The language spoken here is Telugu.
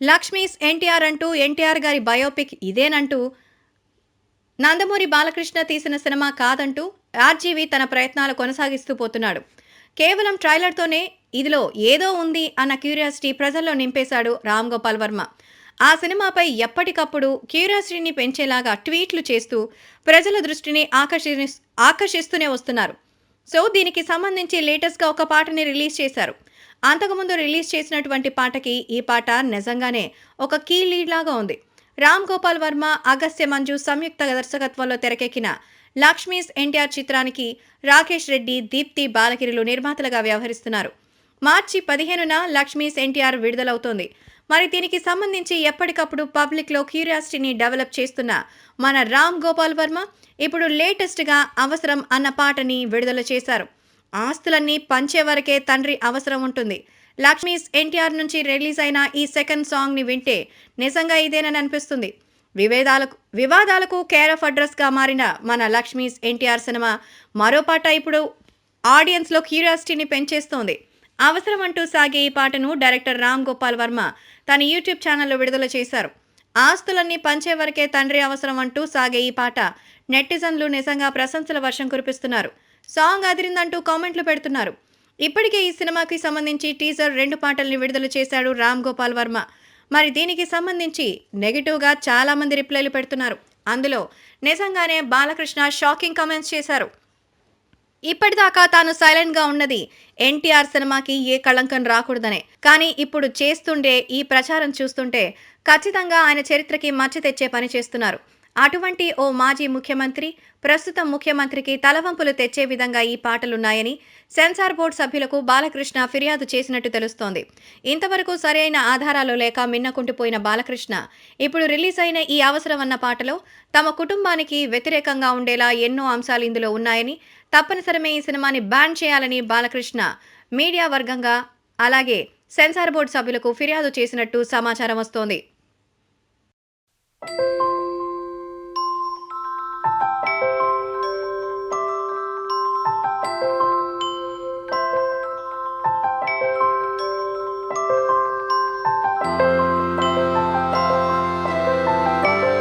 లక్ష్మీస్ ఎన్టీఆర్ అంటూ ఎన్టీఆర్ గారి బయోపిక్ ఇదేనంటూ నందమూరి బాలకృష్ణ తీసిన సినిమా కాదంటూ ఆర్జీవి తన ప్రయత్నాలు కొనసాగిస్తూ పోతున్నాడు. కేవలం ట్రైలర్తోనే ఇదిలో ఏదో ఉంది అన్న క్యూరియాసిటీ ప్రజల్లో నింపేశాడు రామ్ గోపాల్ వర్మ. ఆ సినిమాపై ఎప్పటికప్పుడు క్యూరియాసిటీని పెంచేలాగా ట్వీట్లు చేస్తూ ప్రజల దృష్టిని ఆకర్షి ఆకర్షిస్తూనే వస్తున్నారు. సో దీనికి సంబంధించి లేటెస్ట్గా ఒక పాటని రిలీజ్ చేశారు. అంతకుముందు రిలీజ్ చేసినటువంటి పాటకి ఈ పాట నిజంగానే ఒక కీ లీడ్ లాగా ఉంది. రామ్ గోపాల్ వర్మ అగస్త్య మంజు సంయుక్త దర్శకత్వంలో తెరకెక్కిన లక్ష్మీస్ ఎన్టీఆర్ చిత్రానికి రాకేష్ రెడ్డి దీప్తి బాలకిరులు నిర్మాతలుగా వ్యవహరిస్తున్నారు. మార్చి పదిహేనున లక్ష్మీస్ ఎన్టీఆర్ విడుదలవుతోంది. మరి దీనికి సంబంధించి ఎప్పటికప్పుడు పబ్లిక్లో క్యూరియాసిటీని డెవలప్ చేస్తున్న మన రామ్ గోపాల్ వర్మ ఇప్పుడు లేటెస్ట్గా అవసరం అన్న పాటని విడుదల చేశారు. ఆస్తులన్నీ పంచే వరకే తండ్రి అవసరం ఉంటుంది. లక్ష్మీస్ ఎన్టీఆర్ నుంచి రిలీజ్ అయిన ఈ సెకండ్ సాంగ్ని వింటే నిజంగా ఇదేనని అనిపిస్తుంది. వివేదాలకు వివాదాలకు కేర్ ఆఫ్ అడ్రస్గా మారిన మన లక్ష్మీస్ ఎన్టీఆర్ సినిమా మరో పాట ఇప్పుడు ఆడియన్స్లో క్యూరియాసిటీని పెంచేస్తోంది. అవసరం అంటూ సాగే ఈ పాటను డైరెక్టర్ రామ్ గోపాల్ వర్మ తన యూట్యూబ్ ఛానల్లో విడుదల చేశారు. ఆస్తులన్నీ పంచే వరకే తండ్రి అవసరం అంటూ సాగే ఈ పాట నెటిజన్లు నిజంగా ప్రశంసల వర్షం కురిపిస్తున్నారు. సాంగ్ అదిరిందంటూ కామెంట్లు పెడుతున్నారు. ఇప్పటికే ఈ సినిమాకి సంబంధించి టీజర్ రెండు పాటల్ని విడుదల చేశాడు రామ్ గోపాల్ వర్మ. మరి దీనికి సంబంధించి నెగిటివ్గా చాలామంది రిప్లైలు పెడుతున్నారు. అందులో నిజంగానే బాలకృష్ణ షాకింగ్ కామెంట్స్ చేశారు. ఇప్పటిదాకా తాను సైలెంట్గా ఉన్నది. ఎన్టీఆర్ సినిమాకి ఏ కళంకం రాకూడదనే. కానీ ఇప్పుడు చేస్తుండే ఈ ప్రచారం చూస్తుంటే ఖచ్చితంగా ఆయన చరిత్రకి మచ్చ తెచ్చే పని చేస్తున్నారు. అటువంటి ఓ మాజీ ముఖ్యమంత్రి ప్రస్తుతం ముఖ్యమంత్రికి తలవంపులు తెచ్చే విధంగా ఈ పాటలున్నాయని సెన్సార్ బోర్డు సభ్యులకు బాలకృష్ణ ఫిర్యాదు చేసినట్టు తెలుస్తోంది. ఇంతవరకు సరైన ఆధారాలు లేక మిన్నకుంటిపోయిన బాలకృష్ణ ఇప్పుడు రిలీజ్ అయిన ఈ అవసరం పాటలో తమ కుటుంబానికి వ్యతిరేకంగా ఉండేలా ఎన్నో అంశాలు ఇందులో ఉన్నాయని తప్పనిసరిమే ఈ సినిమాని బ్యాన్ చేయాలని బాలకృష్ణ మీడియా వర్గంగా అలాగే సెన్సార్ బోర్డు సభ్యులకు ఫిర్యాదు చేసినట్టు సమాచారం వస్తోంది.